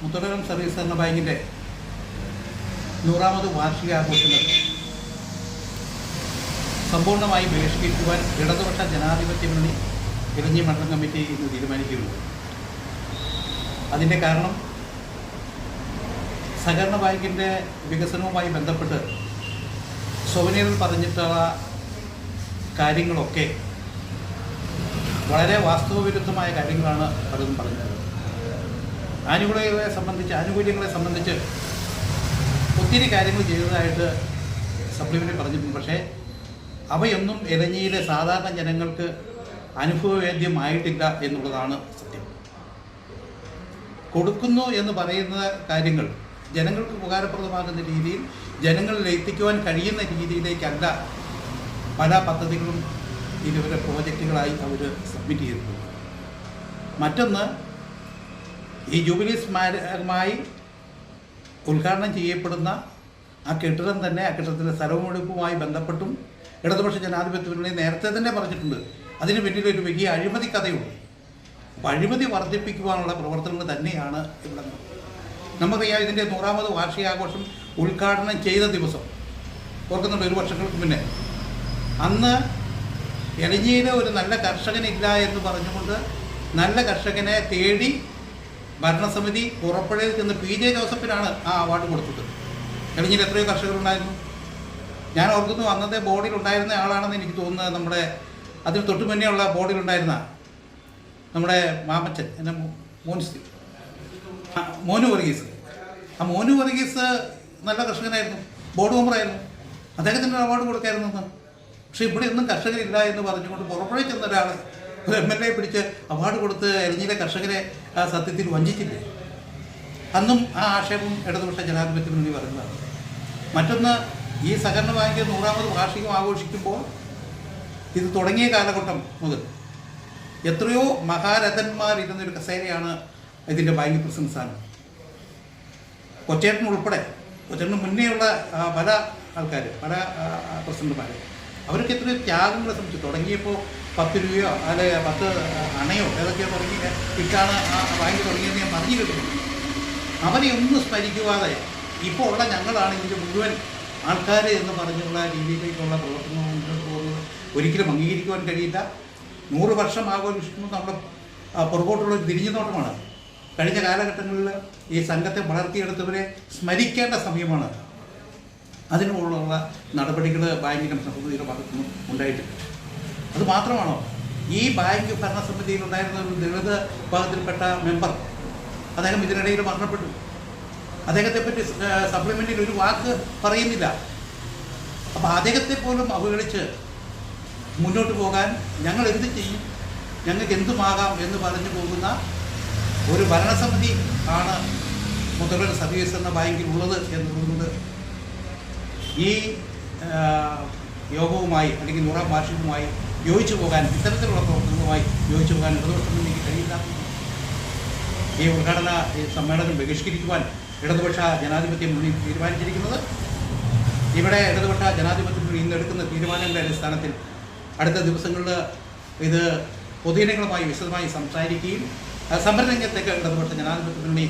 മുത്തടകം service എന്ന ബാങ്കിന്റെ നൂറാമത് വാർഷികാഘോഷങ്ങൾ സമ്പൂർണമായി ബഹിഷ്കരിക്കുവാൻ ഇടതുപക്ഷ ജനാധിപത്യ മുന്നണി ഇലഞ്ഞി മണ്ഡലം കമ്മിറ്റി ഇന്ന് തീരുമാനിക്കുകയുള്ളൂ. അതിന്റെ കാരണം സഹകരണ ബാങ്കിന്റെ വികസനവുമായി ബന്ധപ്പെട്ട് സോനിയർ പറഞ്ഞിട്ടുള്ള കാര്യങ്ങളൊക്കെ വളരെ വാസ്തവവിരുദ്ധമായ കാര്യങ്ങളാണ് പലതും പറഞ്ഞത്. ആനുകൂല്യങ്ങളെ സംബന്ധിച്ച് ആനുകൂല്യങ്ങളെ സംബന്ധിച്ച് ഒത്തിരി കാര്യങ്ങൾ ചെയ്തതായിട്ട് സപ്ലിമെന്റ് പറഞ്ഞിട്ടുണ്ട്. പക്ഷേ അവയൊന്നും എലഞ്ഞിയിലെ സാധാരണ ജനങ്ങൾക്ക് അനുഭവവേദ്യമായിട്ടില്ല എന്നുള്ളതാണ് സത്യം. കൊടുക്കുന്നു എന്ന് പറയുന്ന കാര്യങ്ങൾ ജനങ്ങൾക്ക് ഉപകാരപ്രദമാകുന്ന രീതിയിൽ ജനങ്ങളിൽ എത്തിക്കുവാൻ കഴിയുന്ന രീതിയിലേക്കല്ല പല പദ്ധതികളും ഇതുവരെ പ്രോജക്റ്റുകളായി അവർ സബ്മിറ്റ് ചെയ്തിട്ടുണ്ട് മറ്റൊന്ന് ഈ ജൂബിലി സ്മാരകമായി ഉദ്ഘാടനം ചെയ്യപ്പെടുന്ന ആ കെട്ടിടം തന്നെ ആ കെട്ടിടത്തിന്റെ സ്ഥലമെടുപ്പുമായി ബന്ധപ്പെട്ടും ഇടതുപക്ഷ ജനാധിപത്യ മുന്നണി നേരത്തെ തന്നെ പറഞ്ഞിട്ടുണ്ട്. അതിന് പിന്നിലൊരു വലിയ അഴിമതി കഥയുണ്ട്. അപ്പോൾ അഴിമതി വർദ്ധിപ്പിക്കുവാനുള്ള പ്രവർത്തനങ്ങൾ തന്നെയാണ് ഇവിടെ. നമുക്കറിയാം ഇതിന്റെ നൂറാമത് വാർഷികാഘോഷം ഉദ്ഘാടനം ചെയ്ത ദിവസം. ഓർക്കുന്നുണ്ട്? ഒരു വർഷങ്ങൾക്ക് മുന്നേ. അന്ന് എലഞ്ഞിയിലെ ഒരു നല്ല കർഷകനില്ല എന്ന് പറഞ്ഞുകൊണ്ട് നല്ല കർഷകനെ തേടി ഭരണസമിതി പുറപ്പെടുവിൽ ചെന്ന് പി ജെ ജോസഫിനാണ് ആ അവാർഡ് കൊടുത്തത്. എലഞ്ഞിയിൽ എത്രയോ കർഷകരുണ്ടായിരുന്നു. ഞാൻ ഓർക്കുന്നു അന്നത്തെ ബോർഡിൽ ഉണ്ടായിരുന്ന ആളാണെന്ന് എനിക്ക് തോന്നുന്നത് നമ്മുടെ അതിന് തൊട്ട് മുന്നേ ഉള്ള ബോർഡിൽ ഉണ്ടായിരുന്ന നമ്മുടെ മാമച്ചൻ എന്റെ മോൻസി മോനു വർഗീസ്. ആ മോനു വർഗീസ് നല്ല കർഷകനായിരുന്നു ബോർഡ് മെമ്പറായിരുന്നു. അദ്ദേഹത്തിന് അവാർഡ് കൊടുക്കായിരുന്നു പക്ഷേ ഇവിടെ ഒന്നും കർഷകരില്ല എന്ന് പറഞ്ഞുകൊണ്ട് പുറപ്പെടുവിച്ചെന്ന ഒരാൾ ഒരു എം എൽ എ പിടിച്ച് അവാർഡ് കൊടുത്ത് എരിഞ്ഞിലെ കർഷകരെ ആ സത്യത്തിൽ വഞ്ചിച്ചില്ലേ? അന്നും ആ ആക്ഷേപം ഇടതുപക്ഷ ജനാധിപത്യ മുന്നിൽ പറയുന്നതാണ്. മറ്റൊന്ന് ഈ സഹകരണ ബാങ്ക് നൂറാമത് വാർഷികം ആഘോഷിക്കുമ്പോൾ ഇത് തുടങ്ങിയ കാലഘട്ടം മുതൽ എത്രയോ മഹാരഥന്മാർ ഇരുന്നൊരു കസേരയാണ് ഇതിന്റെ ബാങ്ക് പ്രസിഡന്റ് സ്ഥാനം. കൊച്ചേട്ടൻ ഉൾപ്പെടെ കൊച്ചേട്ടന് മുന്നേയുള്ള പല ആൾക്കാർ പല പ്രസിഡന്റുമാർ അവർക്ക് എത്ര ത്യാഗങ്ങളെ സംബന്ധിച്ച്? തുടങ്ങിയപ്പോൾ പത്ത് രൂപയോ അല്ലെ പത്ത് അണയോ ഏതൊക്കെയോ തുടങ്ങി ഇട്ടാണ് ആ ബാങ്ക് തുടങ്ങിയെന്ന് ഞാൻ പറഞ്ഞു കേട്ടിട്ടുണ്ട് അവരെ ഒന്നും സ്മരിക്കുവാതെ ഇപ്പോൾ ഉള്ള ഞങ്ങളാണ് ഇതിന്റെ മുഴുവൻ ആൾക്കാർ എന്ന് പറഞ്ഞുള്ള രീതിയിലേക്കുള്ള പ്രവർത്തനം മുന്നോട്ട് പോകുന്നത് ഒരിക്കലും അംഗീകരിക്കുവാൻ കഴിയില്ല. നൂറ് വർഷം ആഘോഷിക്കുമ്പോൾ നമ്മുടെ പുറകോട്ടുള്ള ഒരു തിരിഞ്ഞു നോട്ടമാണ്. കഴിഞ്ഞ കാലഘട്ടങ്ങളിൽ ഈ സംഘത്തെ വളർത്തിയെടുത്തവരെ സ്മരിക്കേണ്ട സമയമാണ് അതിനുള്ള നടപടികൾ ബാങ്കിന്റെ സമിതിയുടെ ഭാഗത്തുനിന്നും ഉണ്ടായിട്ടില്ല. അത് മാത്രമാണോ? ഈ ബാങ്ക് ഭരണസമിതിയിൽ ഉണ്ടായിരുന്ന ഒരു ദളിത് വിഭാഗത്തിൽപ്പെട്ട മെമ്പർ അദ്ദേഹം ഇതിനിടയിൽ മരണപ്പെട്ടു. അദ്ദേഹത്തെ പറ്റി സപ്ലിമെന്റിൽ ഒരു വാക്ക് പറയുന്നില്ല. അപ്പോൾ അദ്ദേഹത്തെ പോലും അവഗണിച്ച് മുന്നോട്ട് പോകാൻ ഞങ്ങൾ എന്ത് ചെയ്യും? ഞങ്ങൾക്ക് എന്തുമാകാം എന്ന് പറഞ്ഞു പോകുന്ന ഒരു ഭരണസമിതി ആണ് മുതലൻ സർവീസ് എന്ന ബാങ്കിൽ ഉള്ളത് എന്നതുകൊണ്ട് ഈ യോഗവുമായി അല്ലെങ്കിൽ നൂറാം വാർഷികവുമായി യോജിച്ചു പോകാൻ ഇത്തരത്തിലുള്ള പ്രവർത്തനങ്ങളുമായി യോജിച്ചു പോകാൻ ഇടതുപക്ഷം എനിക്ക് കഴിയില്ല. ഈ ഉദ്ഘാടന സമ്മേളനം ബഹിഷ്കരിക്കുവാൻ ഇടതുപക്ഷ ജനാധിപത്യ മുന്നണി തീരുമാനിച്ചിരിക്കുന്നത്. ഇവിടെ ഇടതുപക്ഷ ജനാധിപത്യ മുന്നണി ഇന്ന് എടുക്കുന്ന തീരുമാനങ്ങളുടെ അടിസ്ഥാനത്തിൽ അടുത്ത ദിവസങ്ങളിൽ ഇത് പൊതുജനങ്ങളുമായി വിശദമായി സംസാരിക്കുകയും സമരരംഗത്തേക്ക് ഇടതുപക്ഷ ജനാധിപത്യ മുന്നണി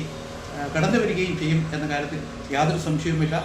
കടന്നു വരികയും ചെയ്യും എന്ന കാര്യത്തിൽ യാതൊരു സംശയവുമില്ല.